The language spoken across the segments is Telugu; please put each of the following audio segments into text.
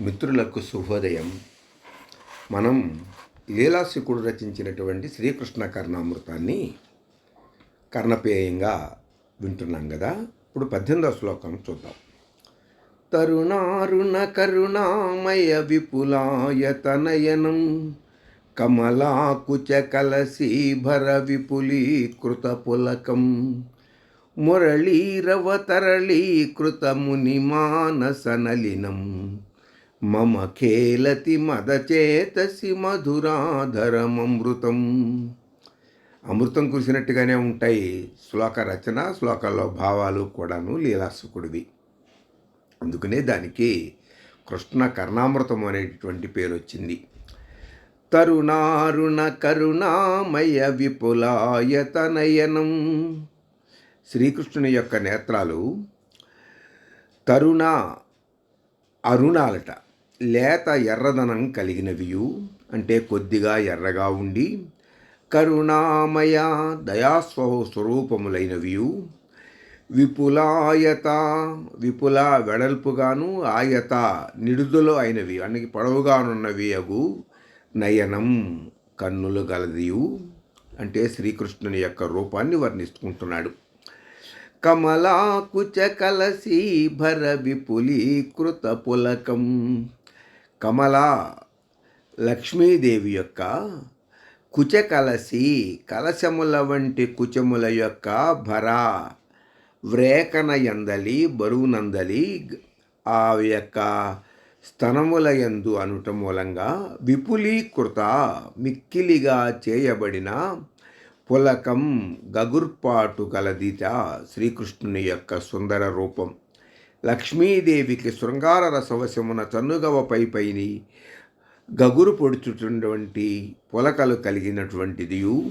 మిత్రులకు శుభోదయం. మనం లీలాశికుడు రచించినటువంటి శ్రీకృష్ణ కర్ణామృతాన్ని కర్ణపేయంగా వింటున్నాం కదా. ఇప్పుడు పద్దెనిమిదవ శ్లోకం చూద్దాం. తరుణారుణ కరుణామయ విపులాయ తనయనం కమలాకుచ కలశీభర విపులీకృత పులకం మురళీరవ తరళీకృత మునిమానసనలినం మమ ఖేలతి మదచేతసి మధురాధరమమృతం అమృతం. కురిసినట్టుగానే ఉంటాయి శ్లోక రచన శ్లోకాల్లో భావాలు కూడాను లీలాసుకుడివి అందుకనే దానికి కృష్ణ కర్ణామృతం అనేటటువంటి పేరు వచ్చింది తరుణారుణ కరుణామయ విపులాయతనయనం శ్రీకృష్ణుని యొక్క నేత్రాలు తరుణ అరుణాలట. లేత ఎర్రదనం కలిగినవియు అంటే కొద్దిగా ఎర్రగా ఉండి కరుణామయ దయాస్వ స్వరూపములైనవియు. విపులాయత విపుల వెడల్పుగాను ఆయత నిడుదులు అయినవి అన్ని పొడవుగానున్నవి అగు నయనం కన్నులు గలదియు అంటే శ్రీకృష్ణుని యొక్క రూపాన్ని వర్ణిస్తుంటున్నాడు. కమలాకుచ కలసి భర విపులీకృత పులకం కమల లక్ష్మీదేవి యొక్క కుచ కలసి కలశముల వంటి కుచముల యొక్క భరా వ్రేకన ఎందలి బరువునందలి ఆ యొక్క స్తనముల యందు అనుట మూలంగా విపులీకృత మిక్కిలిగా చేయబడిన పులకం గగుర్పాటు గలదిట శ్రీకృష్ణుని యొక్క సుందర రూపం. లక్ష్మీదేవికి శృంగార రసవశమున చన్నుగవపై పైని గగురు పొడుచుటువంటి పులకలు కలిగినటువంటిదియు.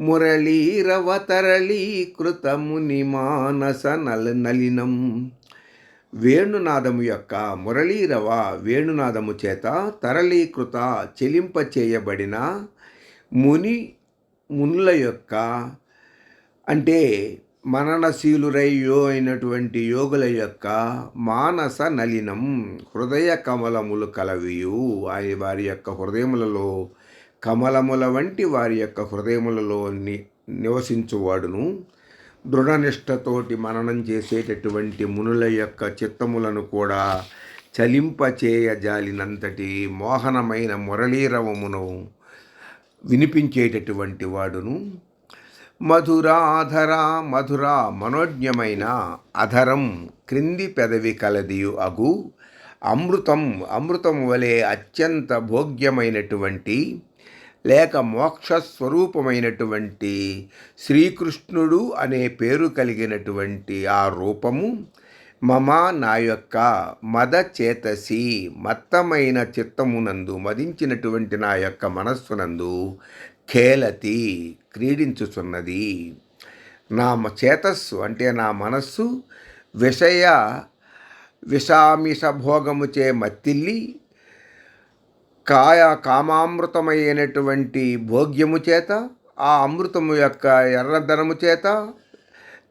మురళీరవ తరళీకృత ముని మానస నల నలినం. వేణునాదము యొక్క మురళీరవ వేణునాదము చేత తరళీకృత చెలింప చేయబడిన ముని మునుల యొక్క అంటే మననశీలురయ్యో అయినటువంటి యోగుల యొక్క మానస నలినం హృదయ కమలములు కలవియు. వారి వారి యొక్క హృదయములలో కమలముల వంటి వారి యొక్క హృదయములలో ని నివసించువాడును. దృఢనిష్టతోటి మననం చేసేటటువంటి మునుల యొక్క చిత్తములను కూడా చలింపచేయజాలినంతటి మోహనమైన మురళీరవమును వినిపించేటటువంటి వాడును. మధురాధర మధుర మనోజ్ఞమైన అధరం క్రింది పెదవి కలదియు అగు. అమృతం అమృతం వలె అత్యంత భోగ్యమైనటువంటి లేక మోక్ష స్వరూపమైనటువంటి శ్రీకృష్ణుడు అనే పేరు కలిగినటువంటి ఆ రూపము మమ నా యొక్క మద చేతసి మత్తమైన చిత్తమునందు మదించినటువంటి నా యొక్క మనస్సునందు ఖేలతి క్రీడించుచున్నది. నా చేతస్సు అంటే నా మనస్సు విషయ విషామిష భోగముచే మత్తిల్లి కాయ కామామృతమైనటువంటి భోగ్యము చేత ఆ అమృతము యొక్క ఎర్రధనము చేత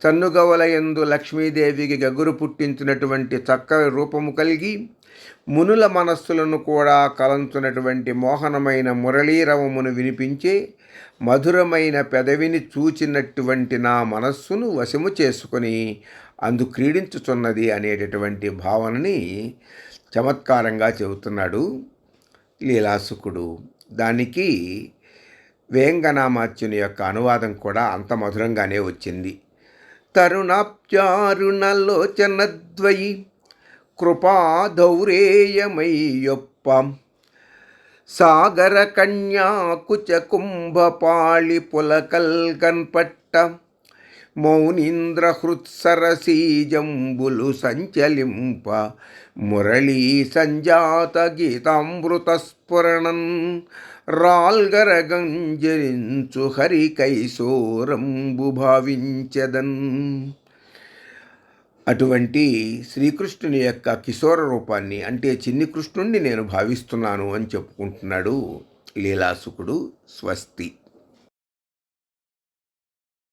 చన్నుగవలయందు లక్ష్మీదేవికి గగురు పుట్టించినటువంటి చక్కని రూపము కలిగి మునుల మనస్సులను కూడా కలంచునటువంటి మోహనమైన మురళీరవమును వినిపించే మధురమైన పెదవిని చూచినటువంటి నా మనస్సును వశము చేసుకొని అందు క్రీడించుచున్నది అనేటటువంటి భావనని చమత్కారంగా చెబుతున్నాడు లీలాసుకుడు. దానికి వేంగనామాత్యుని యొక్క అనువాదం కూడా అంత మధురంగానే వచ్చింది. తరుణాప్యారుణలోచనద్వయి కృపాధౌరేయమయ్యొప్ప. సాగర కన్యాకుచ కుంభపాళి పులకల్గన్పట్ట మౌనీంద్రహృత్సరసీజంబులు సంచలింప మురళీ సంజాత గీతామృత స్ఫురణన్ రాల్గరగంజరించు హరి కైశోరంబు భావించదన్. అటువంటి శ్రీకృష్ణుని యొక్క కిశోర రూపాన్ని అంటే చిన్ని కృష్ణుణ్ణి నేను భావిస్తున్నాను అని చెప్పుకుంటున్నాడు లీలాసుకుడు స్వస్తి.